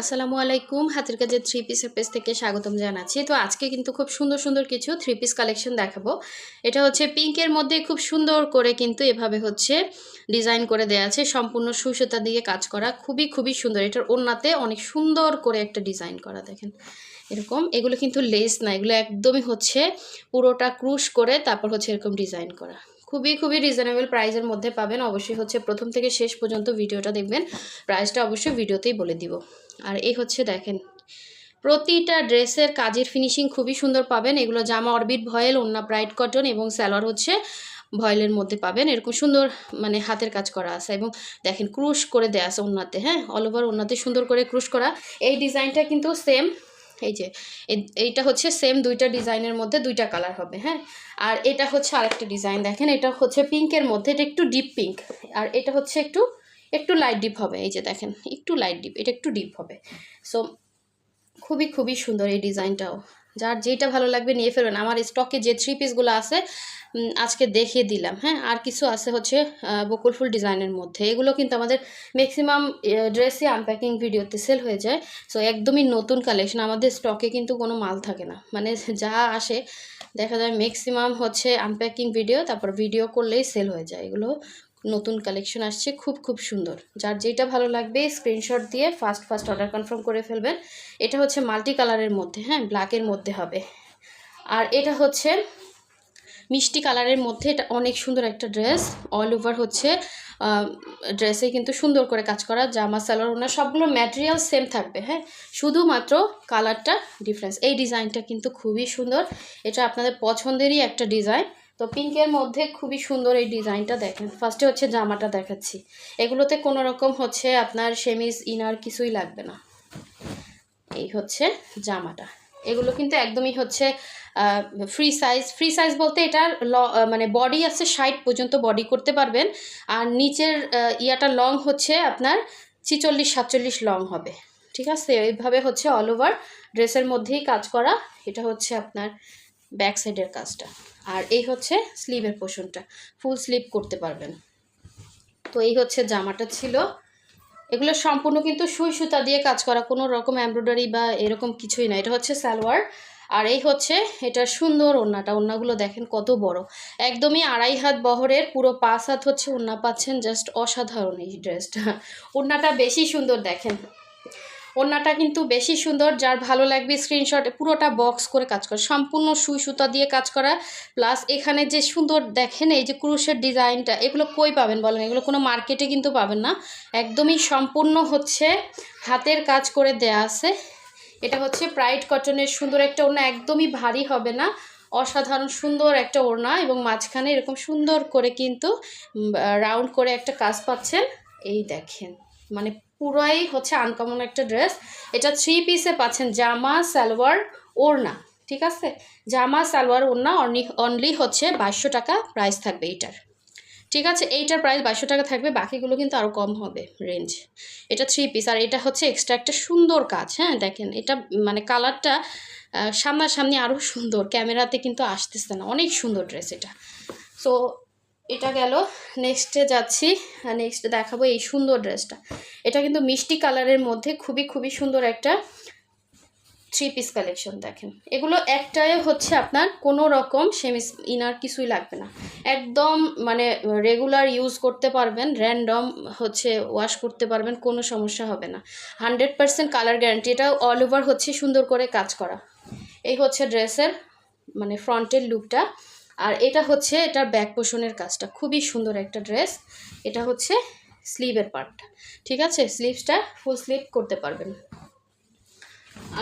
আসসালামু আলাইকুম। হাতের কাজে থ্রি পিসের পেজ থেকে স্বাগতম জানাচ্ছি। তো আজকে কিন্তু খুব সুন্দর সুন্দর কিছু থ্রি পিস কালেকশন দেখাবো। এটা হচ্ছে পিঙ্কের মধ্যে খুব সুন্দর করে কিন্তু এভাবে হচ্ছে ডিজাইন করে দেওয়া আছে। সম্পূর্ণ সুসুতা দিয়ে কাজ করা। খুবই খুবই সুন্দর। এটার ওড়নাতে অনেক সুন্দর করে একটা ডিজাইন করা, দেখেন। এরকম। এগুলো কিন্তু লেস না। এগুলো একদমই হচ্ছে পুরোটা ক্রুশ করে তারপর হচ্ছে এরকম ডিজাইন করা। খুবই খুবই রিজনেবল প্রাইসের মধ্যে পাবেন। অবশ্যই হচ্ছে প্রথম থেকে শেষ পর্যন্ত ভিডিওটা দেখবেন। প্রাইসটা অবশ্যই ভিডিওতেই বলে দিব। আর এই হচ্ছে দেখেন, প্রতিটা ড্রেসের কাজের ফিনিশিং খুবই সুন্দর পাবেন। এগুলো জামা অরবিট, ভয়েল ওন্না ব্রাইট কটন এবং স্যালোয়ার হচ্ছে ভয়েলের মধ্যে পাবেন। এরকম সুন্দর মানে হাতের কাজ করা আছে এবং দেখেন ক্রুশ করে দেওয়া আছে ওনাতে হ্যাঁ? অল ওভার ওনাতে সুন্দর করে ক্রুশ করা। এই ডিজাইনটা কিন্তু সেম এই যে, এই- এইটা হচ্ছে সেম দুইটা ডিজাইনের মধ্যে দুইটা কালার হবে হ্যাঁ? আর এটা হচ্ছে আরেকটা ডিজাইন দেখেন, এটা হচ্ছে পিঙ্কের মধ্যে, এটা একটু ডিপ পিঙ্ক আর এটা হচ্ছে একটু একটু লাইট ডিপ হবে, এই যে দেখেন, একটু লাইট ডিপ এটা একটু ডিপ হবে। সো খুবই খুবই সুন্দর এই ডিজাইনটাও যার যেটা ভালো লাগবে নিয়ে ফেলবেন। আমার স্টকে যে থ্রি পিসগুলো আছে আজকে দেখিয়ে দিলাম হ্যাঁ? আর কিছু আছে হচ্ছে বকুল ফুল ডিজাইনের মধ্যে। এগুলো কিন্তু আমাদের ম্যাক্সিমাম ড্রেসই আনপ্যাকিং ভিডিওতে সেল হয়ে যায়। সো একদমই নতুন কালেকশন আমাদের স্টকে কিন্তু কোনো মাল থাকে না। মানে যা আসে, দেখা যায় ম্যাক্সিমাম হচ্ছে আনপ্যাকিং ভিডিও তারপর ভিডিও করলেই সেল হয়ে যায়। এগুলো নতুন কালেকশন আসছে, খুব খুব সুন্দর। যার যেটা ভালো লাগবে স্ক্রিনশট দিয়ে ফার্স্ট ফার্স্ট অর্ডার কনফার্ম করে ফেলবেন। এটা হচ্ছে মাল্টি কালারের মধ্যে হ্যাঁ ব্ল্যাকের মধ্যে হবে। আর এটা হচ্ছে মিষ্টি কালারের মধ্যে, এটা অনেক সুন্দর একটা ড্রেস অল ওভার হচ্ছে ড্রেসে কিন্তু সুন্দর করে কাজ করা, জামা, সালোয়ার ওনার সবগুলো ম্যাটেরিয়াল সেম থাকবে হ্যাঁ? শুধুমাত্র কালারটা ডিফারেন্স এই ডিজাইনটা কিন্তু খুবই সুন্দর। এটা আপনাদের পছন্দেরই একটা ডিজাইন তো পিঙ্কের মধ্যে খুবই সুন্দর এই ডিজাইনটা দেখেন। ফার্স্টে হচ্ছে জামাটা দেখাচ্ছি। এগুলোতে কোনো রকম হচ্ছে আপনার সেমিজ, ইনার কিছুই লাগবে না। এই হচ্ছে জামাটা। এগুলো কিন্তু একদমই হচ্ছে ফ্রি সাইজ ফ্রি সাইজ বলতে এটার ল মানে বডি আছে ষাট পর্যন্ত বডি করতে পারবেন। আর নিচের ইয়াটা লং হচ্ছে আপনার ছিচল্লিশ, সাতচল্লিশ লং হবে। ঠিক আছে? এইভাবে হচ্ছে অল ওভার ড্রেসের মধ্যেই কাজ করা। এটা হচ্ছে আপনার ব্যাক সাইডের কাজটা। আর এই হচ্ছে স্লিভের পোর্শনটা ফুল স্লিভ করতে পারবেন। তো এই হচ্ছে জামাটা ছিল। এগুলো সম্পূর্ণ কিন্তু সুই সুতা দিয়ে কাজ করা। কোনো রকম এমব্রয়ডারি বা এরকম কিছুই না। এটা হচ্ছে সালোয়ার। আর এই হচ্ছে এটা সুন্দর ওড়নাটা। ওড়নাগুলো দেখেন কত বড়। একদমই আড়াই হাত বহরের পুরো পাঁচ হাত হচ্ছে ওড়না পাচ্ছেন। জাস্ট অসাধারণ এই ড্রেসটা। ওড়নাটা বেশি সুন্দর দেখেন। ওড়নাটা কিন্তু বেশি সুন্দর, যার ভালো লাগবে স্ক্রিনশট পুরোটা বক্স করে কাজ করা, সম্পূর্ণ সুই সুতা দিয়ে কাজ করা প্লাস এখানে যে সুন্দর দেখেন এই যে ক্রুশের ডিজাইনটা, এগুলো কই পাবেন বলেন? এগুলো কোনো মার্কেটে কিন্তু পাবেন না। একদমই সম্পূর্ণ হচ্ছে হাতের কাজ করে দেয়া আছে। এটা হচ্ছে প্রাইড কটনের সুন্দর একটা ওড়না, একদমই ভারী হবে না। অসাধারণ সুন্দর একটা ওড়না এবং মাঝখানে এরকম সুন্দর করে কিন্তু রাউন্ড করে একটা কাজ পাচ্ছেন। এই দেখেন মানে পুরোই হচ্ছে আনকমন একটা ড্রেস এটা থ্রি পিসে পাচ্ছেন জামা, সালোয়ার, ওড়না, ঠিক আছে? জামা, সালোয়ার, ওড়না অনলি হচ্ছে বাইশশো টাকা প্রাইস থাকবে এইটার ঠিক আছে? এইটার প্রাইস বাইশশো টাকা থাকবে, বাকিগুলো কিন্তু আরও কম হবে রেঞ্জ এটা থ্রি পিস আর এটা হচ্ছে এক্সট্রা একটা সুন্দর কাজ হ্যাঁ? দেখেন, এটা মানে কালারটা সামনাসামনি আরও সুন্দর, ক্যামেরাতে কিন্তু আসতেছে না। অনেক সুন্দর ড্রেস এটা। সো এটা গেল নেক্সটে যাচ্ছি নেক্সট দেখাবো এই সুন্দর ড্রেসটা এটা কিন্তু মিষ্টি কালারের মধ্যে খুবই খুবই সুন্দর একটা থ্রি পিস কালেকশন দেখেন। এগুলো একটাই হচ্ছে আপনার কোনো রকম সেমিস, ইনার কিছুই লাগবে না। একদম মানে রেগুলার ইউজ করতে পারবেন র্যান্ডম হচ্ছে ওয়াশ করতে পারবেন, কোনো সমস্যা হবে না। হান্ড্রেড পার্সেন্ট কালার গ্যারান্টি এটা অল ওভার হচ্ছে সুন্দর করে কাজ করা। এই হচ্ছে ড্রেসের মানে ফ্রন্টের লুকটা আর এটা হচ্ছে এটার ব্যাক পোষণের কাজটা। খুবই সুন্দর একটা ড্রেস এটা হচ্ছে স্লিভের পার্টটা ঠিক আছে? স্লিভসটা ফুল স্লিভ করতে পারবেন।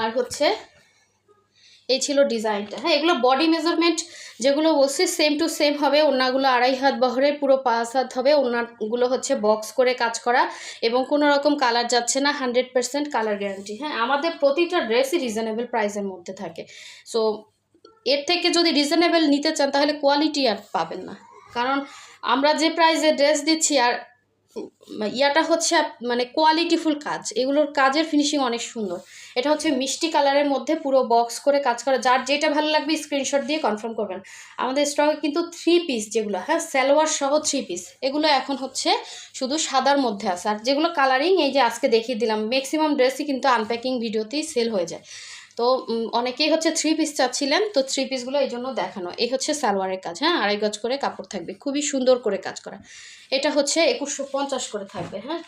আর হচ্ছে এই ছিল ডিজাইনটা হ্যাঁ এগুলো বডি মেজারমেন্ট যেগুলো বলছি সেম টু সেম হবে। ওনাগুলো আড়াই হাত বহরের পুরো পাঁচ হাত হবে। ওনাগুলো হচ্ছে বক্স করে কাজ করা এবং কোনো রকম কালার যাচ্ছে না হান্ড্রেড পার্সেন্ট কালার গ্যারান্টি হ্যাঁ আমাদের প্রতিটা ড্রেসই রিজনেবল প্রাইসের মধ্যে থাকে। সো এর থেকে যদি রিজনেবল নিতে চান, তাহলে কোয়ালিটি আর পাবেন না। কারণ আমরা যে প্রাইজে ড্রেস দিচ্ছি, আর ইয়াটা হচ্ছে মানে কোয়ালিটিফুল কাজ। এগুলোর কাজের ফিনিশিং অনেক সুন্দর। এটা হচ্ছে মিষ্টি কালারের মধ্যে পুরো বক্স করে কাজ করা। যার যেটা ভালো লাগবে স্ক্রিনশট দিয়ে কনফার্ম করবেন। আমাদের স্টকে কিন্তু থ্রি পিস যেগুলো হ্যাঁ সালোয়ার সহ থ্রি পিস এগুলো এখন হচ্ছে শুধু সাদার মধ্যে আছে। আর যেগুলো কালারিং এই যে আজকে দেখিয়ে দিলাম ম্যাক্সিমাম ড্রেসই কিন্তু আনপ্যাকিং ভিডিওতেই সেল হয়ে যায়। তো অনেকেই হচ্ছে থ্রি পিস চাচ্ছিলেন, তো থ্রি পিসগুলো এই জন্য দেখানো। এই হচ্ছে সালোয়ারের কাজ হ্যাঁ? আড়াই গজ করে কাপড় থাকবে, খুবই সুন্দর করে কাজ করা। এটা হচ্ছে একুশশো পঞ্চাশ করে থাকবে হ্যাঁ?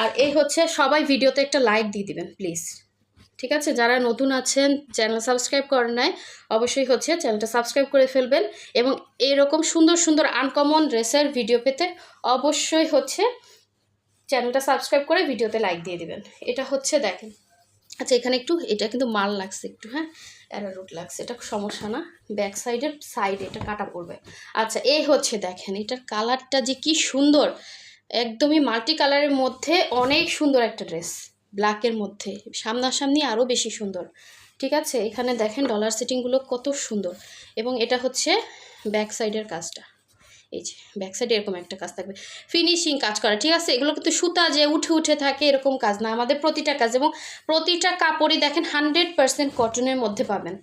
আর এই হচ্ছে সবাই ভিডিওতে একটা লাইক দিয়ে দিবেন প্লিজ ঠিক আছে? যারা নতুন আছেন চ্যানেল সাবস্ক্রাইব করেন নাই, অবশ্যই হচ্ছে চ্যানেলটা সাবস্ক্রাইব করে ফেলবেন এবং এরকম সুন্দর সুন্দর আনকমন ড্রেসের ভিডিও পেতে অবশ্যই হচ্ছে চ্যানেলটা সাবস্ক্রাইব করে ভিডিওতে লাইক দিয়ে দিবেন। এটা হচ্ছে দেখেন। আচ্ছা এখানে একটু, এটা কিন্তু মাল লাগছে একটু হ্যাঁ? অ্যারারুট লাগছে, এটা সমস্যা না। ব্যাক সাইডের সাইডে এটা কাটা পড়বে। আচ্ছা এই হচ্ছে দেখেন, এটার কালারটা যে কি সুন্দর। একদমই মাল্টি কালারের মধ্যে অনেক সুন্দর একটা ড্রেস, ব্ল্যাকের মধ্যে, সামনাসামনি আরও বেশি সুন্দর। ঠিক আছে? এখানে দেখেন, ডলার সেটিংগুলো কত সুন্দর। এবং এটা হচ্ছে ব্যাক সাইডের কাজটা। এই যে ব্যাক সাইডে এরকম একটা কাজ থাকবে। ফিনিশিং কাজ করা, ঠিক আছে? এগুলো কিন্তু সুতা যে উঠে উঠে থাকে এরকম কাজ না। আমাদের প্রতিটা কাজ এবং প্রতিটা কাপড়ই দেখেন হানড্রেড পারসেন্ট কটনের মধ্যে পাবেন।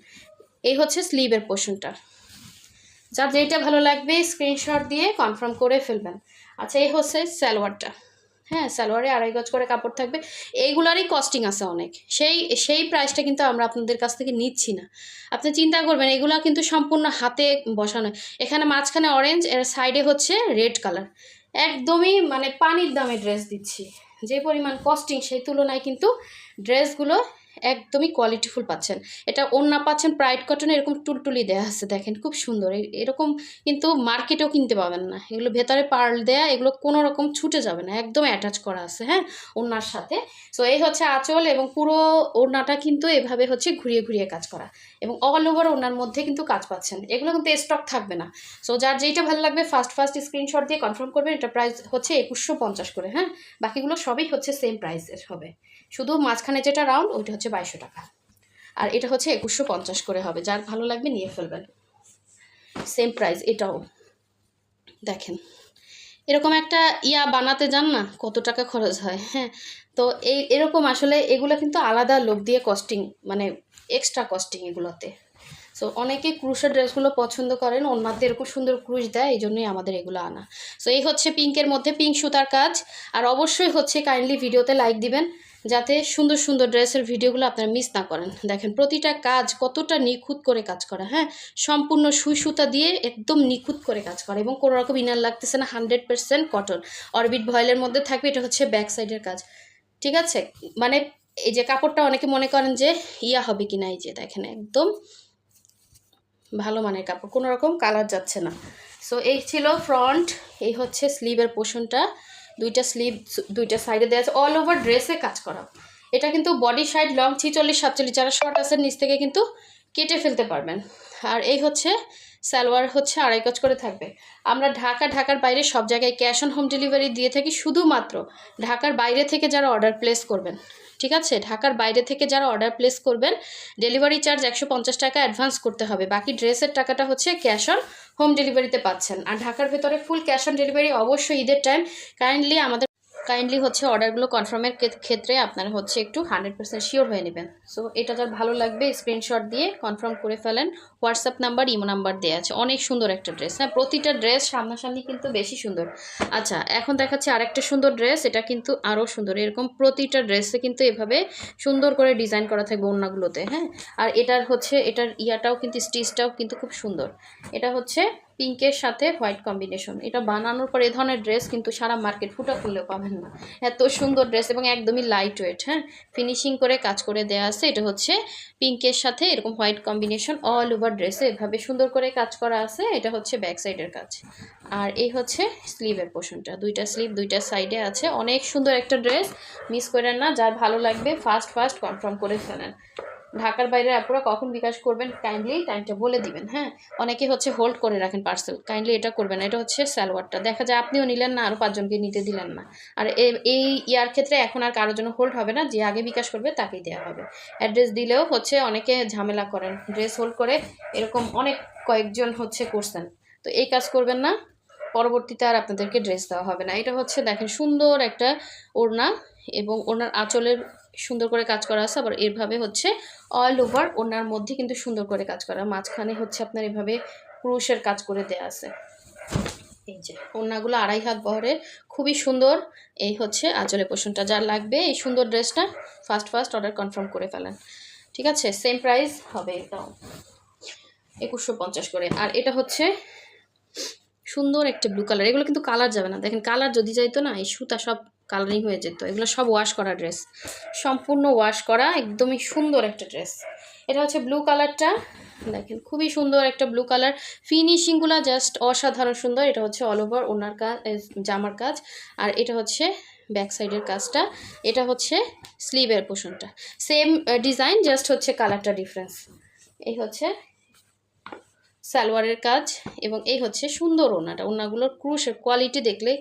এই হচ্ছে স্লিভের পোর্শনটা যার যেটা ভালো লাগবে স্ক্রিনশট দিয়ে কনফার্ম করে ফেলবেন। আচ্ছা এই হচ্ছে সালোয়ারটা। হ্যাঁ সালোয়ারে আড়াই গজ করে কাপড় থাকবে। এইগুলারই কস্টিং আছে অনেক। সেই সেই প্রাইসটা কিন্তু আমরা আপনাদের কাছ থেকে নিচ্ছি না। আপনি চিন্তা করবেন, এগুলো কিন্তু সম্পূর্ণ হাতে বসানো এখানে মাঝখানে অরেঞ্জ এর সাইডে হচ্ছে রেড কালার একদমই মানে পানির দামে ড্রেস দিচ্ছি। যে পরিমাণ কস্টিং সেই তুলনায় কিন্তু ড্রেসগুলো একদমই কোয়ালিটিফুল পাচ্ছেন। এটা ওড়না পাচ্ছেন প্রাইড কটনে এরকম টুলটুলি দেওয়া আছে, দেখেন খুব সুন্দর। এরকম কিন্তু মার্কেটেও কিনতে পাবেন না। এগুলো ভেতরে পার্ল দেয়া, এগুলো কোনো রকম ছুটে যাবে না, একদম অ্যাটাচ করা আছে হ্যাঁ ওড়নার সাথে। সো এই হচ্ছে আঁচল এবং পুরো ওড়নাটা কিন্তু এভাবে হচ্ছে ঘুরিয়ে ঘুরিয়ে কাজ করা। এবং অল ওভার ওনার মধ্যে কিন্তু কাজ পাচ্ছেন। এগুলো কিন্তু স্টক থাকবে না। সো যার যেইটা ভালো লাগবে ফার্স্ট ফার্স্ট স্ক্রিনশট দিয়ে কনফার্ম করবেন, এটা প্রাইস হচ্ছে একুশশো পঞ্চাশ করে হ্যাঁ? বাকিগুলো সবই হচ্ছে সেম প্রাইসের হবে। শুধু মাঝখানে যেটা রাউন্ড ওইটা হচ্ছে বাইশশো টাকা। আর এটা হচ্ছে একুশশো পঞ্চাশ করে হবে। যার ভালো লাগবে নিয়ে ফেলবেন। সেম প্রাইস এটাও। দেখেন, এরকম একটা ইয়া বানাতে যান না, কত টাকা খরচ হয়। হ্যাঁ তো এই, এরকম আসলে এগুলো কিন্তু আলাদা লোক দিয়ে কস্টিং মানে এক্সট্রা কস্টিং এগুলোতে। সো অনেকে ক্রুশের ড্রেসগুলো পছন্দ করেন ওনাদের এরকম সুন্দর ক্রুশ দেয়, এই জন্যই আমাদের এগুলো আনা। সো এই হচ্ছে পিঙ্কের মধ্যে পিঙ্ক সুতার কাজ। আর অবশ্যই হচ্ছে কাইন্ডলি ভিডিওতে লাইক দিবেন। যাতে সুন্দর সুন্দর ড্রেসের ভিডিওগুলো আপনারা মিস না করেন। দেখেন, প্রতিটা কাজ কতটা নিখুঁত করে কাজ করা হ্যাঁ? সম্পূর্ণ সুই সুতা দিয়ে একদম নিখুঁত করে কাজ করা এবং কোনো রকম ইনার লাগতেছে না, হান্ড্রেড পার্সেন্ট কটন অরবিট ভয়েলের মধ্যে থাকবে, এটা হচ্ছে ব্যাক সাইডের কাজ। ঠিক আছে? মানে এই যে কাপড়টা অনেকে মনে করেন যে ইয়া হবে কি না এই যে দেখেন, একদম ভালো মানের কাপড়, কোনো রকম কালার যাচ্ছে না। সো এই ছিল ফ্রন্ট এই হচ্ছে স্লিভের পোর্শনটা দুইটা স্লিভ দুইটা সাইডে দেওয়া আছে। অল ওভার ড্রেসে কাজ করা। এটা কিন্তু বডি সাইড লং ছিচল্লিশ, সাতচল্লিশ, যারা শর্ট আছে, নিচ থেকে কিন্তু কেটে ফেলতে পারবেন। আর এই হচ্ছে সালোয়ার হচ্ছে আড়াই কাজ করে থাকবে। আমরা ঢাকা, ঢাকার বাইরে সব জায়গায় ক্যাশ অন হোম ডেলিভারি দিয়ে থাকি। শুধুমাত্র ঢাকার বাইরে থেকে যারা অর্ডার প্লেস করবেন ঠিক আছে? ঢাকার বাইরে থেকে যারা অর্ডার প্লেস করবেন ডেলিভারি চার্জ একশো পঞ্চাশ টাকা অ্যাডভান্স করতে হবে। বাকি ড্রেসের টাকাটা হচ্ছে ক্যাশ অন হোম ডেলিভারিতে পাচ্ছেন। আর ঢাকার ভেতরে ফুল ক্যাশ অন ডেলিভারি অবশ্যই ঈদের টাইম কাইন্ডলি আমাদের কাইন্ডলি হচ্ছে অর্ডারগুলো কনফার্মের ক্ষেত্রে আপনারা হচ্ছে একটু হান্ড্রেড পার্সেন্ট শিওর হয়ে নেবেন। সো এটা যার ভালো লাগবে স্ক্রিনশট দিয়ে কনফার্ম করে ফেলেন। হোয়াটসঅ্যাপ নাম্বার ইমো নাম্বার দেওয়া আছে। অনেক সুন্দর একটা ড্রেস হ্যাঁ প্রতিটা ড্রেস সামনাসামনি কিন্তু বেশি সুন্দর। আচ্ছা এখন দেখাচ্ছে আরেকটা সুন্দর ড্রেস এটা কিন্তু আরও সুন্দর। এরকম প্রতিটা ড্রেসে কিন্তু এভাবে সুন্দর করে ডিজাইন করা থাকবে অন্যগুলোতে হ্যাঁ আর এটার হচ্ছে, এটার ইয়াটাও কিন্তু স্টিচটাও কিন্তু খুব সুন্দর। এটা হচ্ছে পিঙ্কের সাথে হোয়াইট কম্বিনেশন। এটা বানানোর পর এ ধরনের ড্রেস কিন্তু সারা মার্কেট ফুটা খুললেও পাবেন না। এত সুন্দর ড্রেস এবং একদমই লাইট ওয়েট হ্যাঁ? ফিনিশিং করে কাজ করে দেওয়া আছে। এটা হচ্ছে পিঙ্কের সাথে এরকম হোয়াইট কম্বিনেশন অল ওভার ড্রেসে এভাবে সুন্দর করে কাজ করা আছে। এটা হচ্ছে ব্যাক সাইডের কাজ। আর এই হচ্ছে স্লিভের পোর্শনটা দুইটা স্লিভ দুইটা সাইডে আছে। অনেক সুন্দর একটা ড্রেস মিস করেন না, যার ভালো লাগবে ফার্স্ট ফার্স্ট কনফার্ম করে ফেলেন। ঢাকার বাইরে আপনারা কখন বিকাশ করবেন কাইন্ডলি টাইমটা বলে দিবেন হ্যাঁ? অনেকে হচ্ছে হোল্ড করে রাখেন পার্সেল কাইন্ডলি এটা করবেন, এটা হচ্ছে সালোয়ারটা দেখা যায় আপনিও নিলেন না আরও পাঁচজনকে নিতে দিলেন না। আর এই ইয়ার ক্ষেত্রে এখন আর কারোর জন্য হোল্ড হবে না, যে আগে বিকাশ করবে তাকেই দেওয়া হবে। অ্যাড্রেস দিলেও হচ্ছে অনেকে ঝামেলা করেন ড্রেস হোল্ড করে এরকম অনেক কয়েকজন হচ্ছে করছেন। তো এই কাজ করবেন না, পরবর্তীতে আর আপনাদেরকে ড্রেস দেওয়া হবে না। এটা হচ্ছে দেখেন সুন্দর একটা ওড়না এবং ওনার আঁচলের সুন্দর করে কাজ করা আছে, আবার এভাবে হচ্ছে অল ওভার ওনার মধ্যে কিন্তু সুন্দর করে কাজ করা। মাঝখানে হচ্ছে আপনার এভাবে ক্রুশের কাজ করে দেয়া আছে। এই যে ওড়নাগুলো আড়াই হাত বহরের খুবই সুন্দর। এই হচ্ছে আঁচলের পোষণটা, যার লাগবে এই সুন্দর ড্রেসটা ফার্স্ট ফার্স্ট অর্ডার কনফার্ম করে ফেলেন। ঠিক আছে? সেম প্রাইস হবে এটাও একুশশো পঞ্চাশ করে। আর এটা হচ্ছে সুন্দর একটা ব্লু কালার এগুলো কিন্তু কালার যাবে না। দেখেন কালার যদি যাইতো না, এই সুতা সব কালারিং হয়ে যেত। এগুলো সব ওয়াশ করা ড্রেস সম্পূর্ণ ওয়াশ করা একদমই সুন্দর একটা ড্রেস এটা হচ্ছে ব্লু কালারটা দেখেন, খুবই সুন্দর একটা ব্লু কালার ফিনিশিংগুলো জাস্ট অসাধারণ সুন্দর। এটা হচ্ছে অল ওভার ওনার কাজ জামার কাজ। আর এটা হচ্ছে ব্যাক সাইডের কাজটা। এটা হচ্ছে স্লিভের পোষণটা সেম ডিজাইন জাস্ট হচ্ছে কালারটা ডিফারেন্স এই হচ্ছে সালোয়ারের কাজ এবং এই হচ্ছে সুন্দর ওনাটা। ওনাগুলোর ক্রুশের কোয়ালিটি দেখলে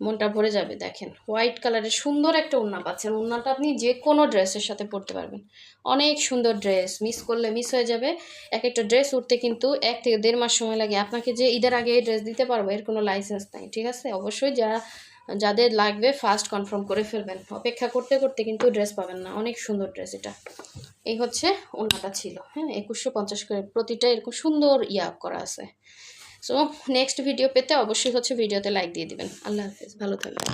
মনটা ভরে যাবে, দেখেন। হোয়াইট কালারের সুন্দর একটা ওড়না পাচ্ছেন। ওড়নাটা আপনি যে কোনো ড্রেসের সাথে পরতে পারবেন। অনেক সুন্দর ড্রেস মিস করলে মিস হয়ে যাবে। এক একটা ড্রেস উঠতে কিন্তু এক থেকে দেড় মাস সময় লাগে। আপনাকে যে ঈদের আগে এই ড্রেস দিতে পারব, এর কোনো লাইসেন্স নাই, ঠিক আছে? অবশ্যই যারা যাদের লাগবে ফার্স্ট কনফার্ম করে ফেলবেন। অপেক্ষা করতে করতে কিন্তু ড্রেস পাবেন না। অনেক সুন্দর ড্রেস এটা। এই হচ্ছে ওনাটা ছিল হ্যাঁ? একুশশো পঞ্চাশ করে প্রতিটা এরকম সুন্দর ইয়া করা আছে। সো নেক্সট ভিডিও পেতে অবশ্যই হচ্ছে ভিডিওতে লাইক দিয়ে দিবেন। আল্লাহ হাফিজ ভালো থাকবেন।